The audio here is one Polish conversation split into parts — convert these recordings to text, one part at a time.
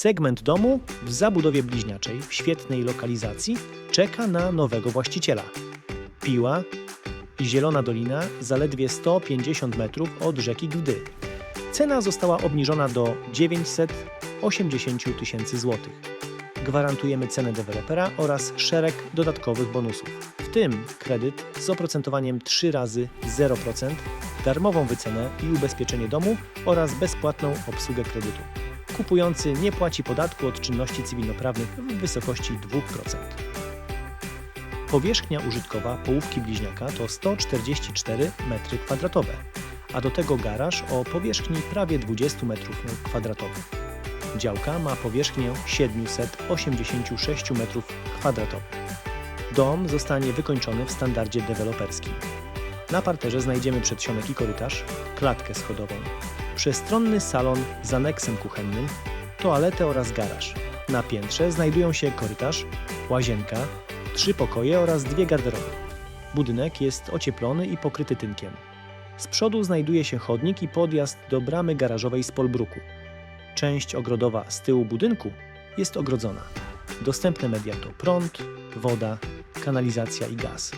Segment domu w zabudowie bliźniaczej w świetnej lokalizacji czeka na nowego właściciela. Piła i Zielona Dolina zaledwie 150 metrów od rzeki Gdy. Cena została obniżona do 980 tysięcy złotych. Gwarantujemy cenę dewelopera oraz szereg dodatkowych bonusów, w tym kredyt z oprocentowaniem 3 razy 0%, darmową wycenę i ubezpieczenie domu oraz bezpłatną obsługę kredytu. Kupujący nie płaci podatku od czynności cywilnoprawnych w wysokości 2%. Powierzchnia użytkowa połówki bliźniaka to 144 m2, a do tego garaż o powierzchni prawie 20 m2. Działka ma powierzchnię 786 m2. Dom zostanie wykończony w standardzie deweloperskim. Na parterze znajdziemy przedsionek i korytarz, klatkę schodową, przestronny salon z aneksem kuchennym, toaletę oraz garaż. Na piętrze znajdują się korytarz, łazienka, trzy pokoje oraz dwie garderoby. Budynek jest ocieplony i pokryty tynkiem. Z przodu znajduje się chodnik i podjazd do bramy garażowej z Polbruku. Część ogrodowa z tyłu budynku jest ogrodzona. Dostępne media to prąd, woda, kanalizacja i gaz.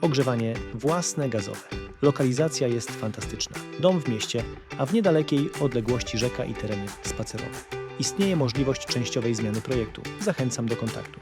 Ogrzewanie własne gazowe. Lokalizacja jest fantastyczna. Dom w mieście, a w niedalekiej odległości rzeka i tereny spacerowe. Istnieje możliwość częściowej zmiany projektu. Zachęcam do kontaktu.